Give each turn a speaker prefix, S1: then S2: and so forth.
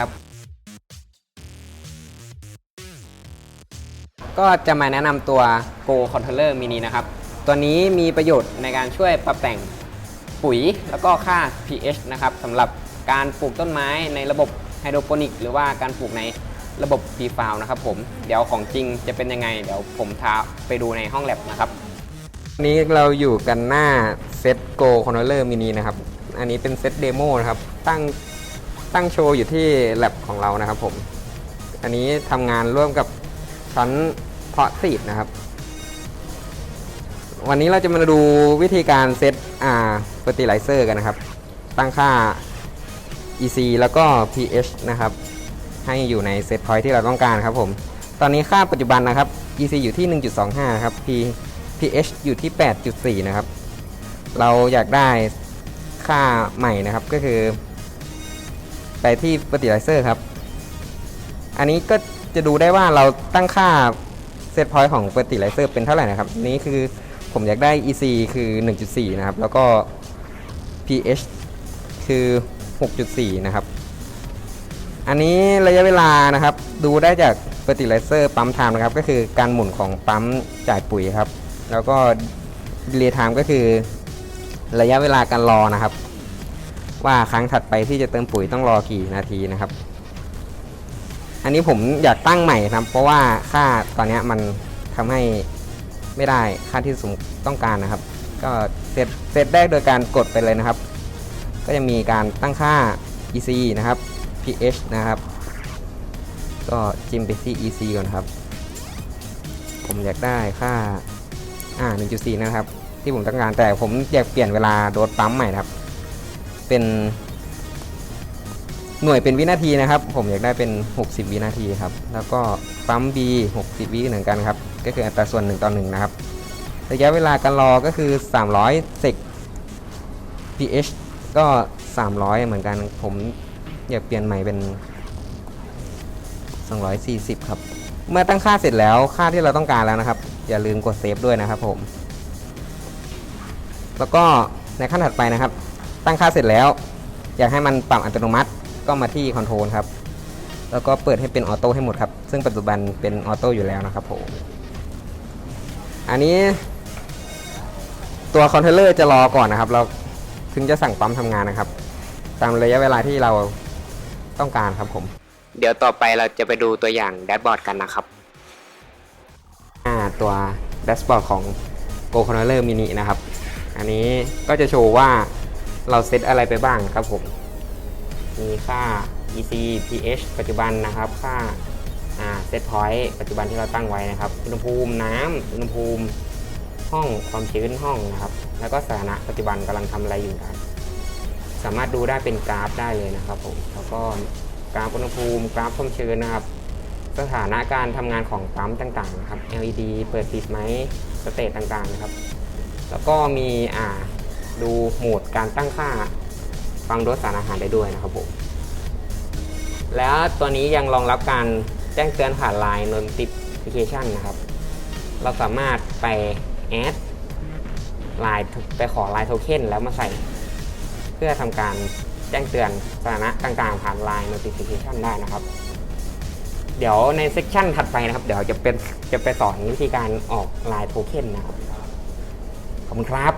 S1: ครับ ก็จะมาแนะนำตัว Go Controller Mini นะครับ ตัวนี้มีประโยชน์ในการช่วยปรับแต่งปุ๋ยแล้วก็ค่า pH นะครับสำหรับการปลูกต้นไม้ในระบบไฮโดรโปนิก หรือว่าการปลูกในระบบฟรีฟาวนะครับผมเดี๋ยวของจริงจะเป็นยังไง เดี๋ยวผมท้าไปดูในห้องแลบนะครับนี้เราอยู่กันหน้าเซต Go Controller Mini นะครับ อันนี้เป็นเซตเดโมนะครับ ตั้ง ตั้งโชว์อยู่ที่แลบของเรานะครับผม อันนี้ทำงานร่วมกับชั้นเพาะซีดนะครับ วันนี้เราจะมาดูวิธีการเซตอ่า fertilizer กันนะครับ ตั้งค่า EC แล้วก็ pH นะครับ ให้อยู่ในเซตพอยที่เราต้องการครับผม ตอนนี้ค่าปัจจุบันนะครับ EC อยู่ที่ 1.25 ครับ P pH อยู่ที่ 8.4 นะครับ เราอยากได้ค่าใหม่นะครับก็คือ ไปที่ fertilizer ครับ อันนี้ก็จะดูได้ว่าเราตั้งค่าเซตพอยต์ของ fertilizer เป็นเท่าไหร่นะครับ นี้คือผมอยากได้ EC คือ 1.4 นะครับ แล้วก็ pH คือ 6.4 นะครับ อันนี้ระยะเวลานะครับ ดูได้จาก fertilizer ปั๊มไทม์นะครับ ก็คือการหมุนของปั๊มจ่ายปุ๋ยครับ แล้วก็ delay time ก็คือระยะเวลาการรอนะครับ ว่าครั้งถัดไปที่จะเติมปุ๋ยต้องรอกี่นาทีนะครับ อันนี้ผมอยากตั้งใหม่นะเพราะว่าค่าตอนนี้มันทำให้ไม่ได้ค่าที่สมต้องการนะครับ ก็เซตเซตได้โดยการกดไปเลยนะครับ ก็จะมีการตั้งค่า EC นะครับ pH นะครับ ก็จิ้มไปที่ EC ก่อนครับ ผมอยากได้ค่าอ่า1.4 นะครับ ที่ผมต้องการแต่ผมอยากเปลี่ยนเวลาโดดปั๊มใหม่ครับ เป็นหน่วยเป็นวินาทีนะครับ ผมอยากได้เป็น 60 วินาทีครับ แล้วก็ปั๊ม B 60 วิเหมือนกันครับ ก็คืออัตราส่วน 1 ต่อ 1 นะครับ ระยะเวลาการรอก็คือ 300เซก pH ก็ 300 เหมือนกัน ผมอยากเปลี่ยนใหม่เป็น 240 ครับ เมื่อตั้งค่าเสร็จแล้ว ค่าที่เราต้องการแล้วนะครับ อย่าลืมกดเซฟด้วยนะครับผม แล้วก็ในขั้นถัดไปนะครับ ตั้งค่าเสร็จแล้ว อยากให้มันปรับอัตโนมัติก็มาที่คอนโทรลครับ แล้วก็เปิดให้เป็นออโต้ให้หมดครับ ซึ่งปัจจุบันเป็นออโต้อยู่แล้วนะครับผมอันนี้ ตัวคอนโทรลเลอร์จะรอก่อนนะครับ เราถึงจะสั่งปั๊มทำงานนะครับ ตามระยะเวลาที่เราต้องการครับผม เดี๋ยวต่อไปเราจะไปดูตัวอย่างแดชบอร์ดกันนะครับอ่าตัวแดชบอร์ดของ Go Controller Mini นะครับ อันนี้ก็จะโชว์ว่า เราเซตอะไรไปบ้างครับผม มีค่า EC pH ปัจจุบันนะครับ ค่าเซตพอยต์ปัจจุบันที่เราตั้งไว้นะครับ อุณหภูมิน้ำอุณหภูมิห้องความชื้นห้องนะครับ แล้วก็สถานะปัจจุบันกำลังทำอะไรอยู่ครับ สามารถดูได้เป็นกราฟได้เลยนะครับผม แล้วก็กราฟอุณหภูมิกราฟความชื้นนะครับ สถานะการทำงานของปั๊มต่างๆนะครับ LED เปิดปิดไหมสเตตต่างๆนะครับ แล้วก็มีอ่า ดูโหมดการตั้งค่า ฟังรสสารอาหารได้ด้วยนะครับผมแล้วตัวนี้ยังรองรับการแจ้งเตือนผ่าน Line Notification นะครับ เราสามารถไปแอด Line ไปขอ Line Token แล้วมาใส่ เพื่อทำการแจ้งเตือนสถานะต่างๆ ผ่าน Line Notification ได้นะครับ เดี๋ยวในเซสชันถัดไปนะครับ เดี๋ยวจะเป็นจะไปสอนวิธีการออก Line Token นะครับ ขอบคุณครับ